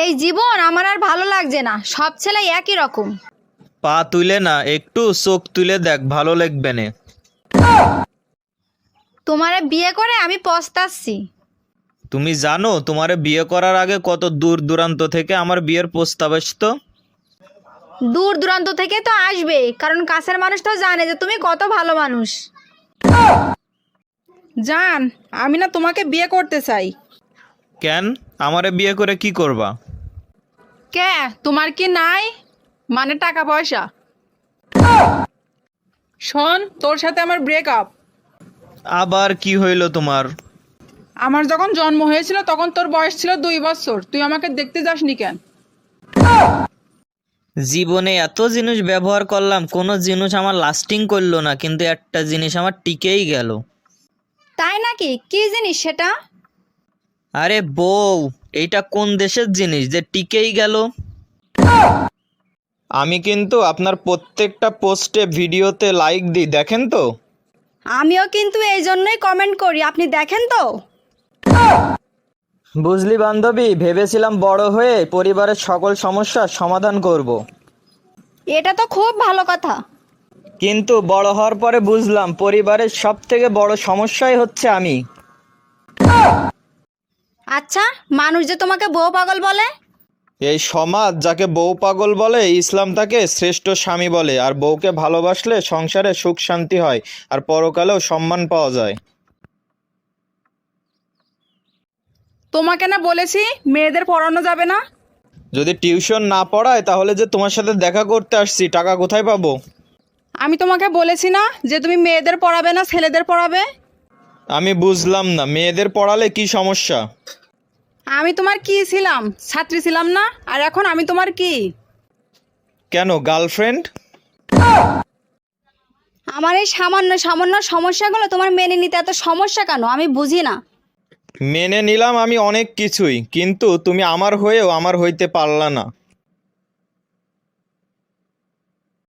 এই জীবন আমার আর ভালো লাগছে না। সব ছেলে একই রকম। পা তুলে না একটু চোখ তুলে দেখ ভালো লাগবে না। তোমারে বিয়ে করে আমি পস্তাচ্ছি। তুমি জানো তোমারে বিয়ে করার আগে কত দূর দূরান্ত থেকে আমার বিয়ের প্রস্তাব আসতো? দূর দূরান্ত থেকে তো আসবে কারণ কাছের মানুষ তো জানে যে তুমি কত ভালো মানুষ। জান আমি না তোমাকে বিয়ে করতে চাই। কেন? আমারে বিয়ে করে কি করবা? কে? তোমার কি নাই? মানে টাকা পয়সা? শোন তোর সাথে আমার ব্রেকআপ আবার কি হইল তোমার? আমার যখন জন্ম হয়েছিল তখন তোর বয়স ছিল দুই বছর। তুই আমাকে দেখতে যাসনি কেন? জীবনে এত জিনিস ব্যবহার করলাম কোনো জিনিস আমার লাস্টিং করল না কিন্তু একটা জিনিস আমার টিকেই গেল। তাই নাকি? কি জিনিস সেটা? আরে বউ এইটা কোন দেশের জিনিস যে টিকেই গেল? আমি কিন্তু আপনার প্রত্যেকটা পোস্টে ভিডিওতে লাইক দিই দেখেন তো? আমিও কিন্তু এই জন্যই কমেন্ট করি আপনি দেখেন তো? বুঝলি বান্ধবী ভেবেছিলাম বড় হয়ে পরিবারের সকল সমস্যার সমাধান করব। এটা তো খুব ভালো কথা। কিন্তু বড় হওয়ার পরে বুঝলাম পরিবারের সব থেকে বড় সমস্যাই হচ্ছে আমি। আচ্ছা মানুষ যে তোমাকে বউ পাগল বলে? এই সমাজ যাকে বউ পাগল বলে ইসলাম তাকে শ্রেষ্ঠ স্বামী বলে। আর বউকে ভালোবাসলে সংসারে সুখ শান্তি হয় আর পরকালেও সম্মান পাওয়া যায়। তোমাকে না বলেছি মেয়েদের পড়ানো যাবে না? যদি টিউশন না পড়ায় তাহলে যে তোমার সাথে দেখা করতে আসছি টাকা কোথায় পাবো? আমি তোমাকে বলেছি না যে তুমি মেয়েদের পড়াবে না ছেলেদের পড়াবে? আমি বুঝলাম না মেয়েদের পড়ালে কি সমস্যা? আমি তোমার কি ছিলাম? ছাত্রী ছিলাম না? আর এখন আমি তোমার কি? কেন গার্লফ্রেন্ড আমার এই সামান্য সামান্য সমস্যাগুলো তোমার মেনে নিতে এত সমস্যা কেন? আমি বুঝি না। মেনে নিলাম আমি অনেক কিছুই কিন্তু তুমি আমার হয়েও আমার হইতে পারলা না।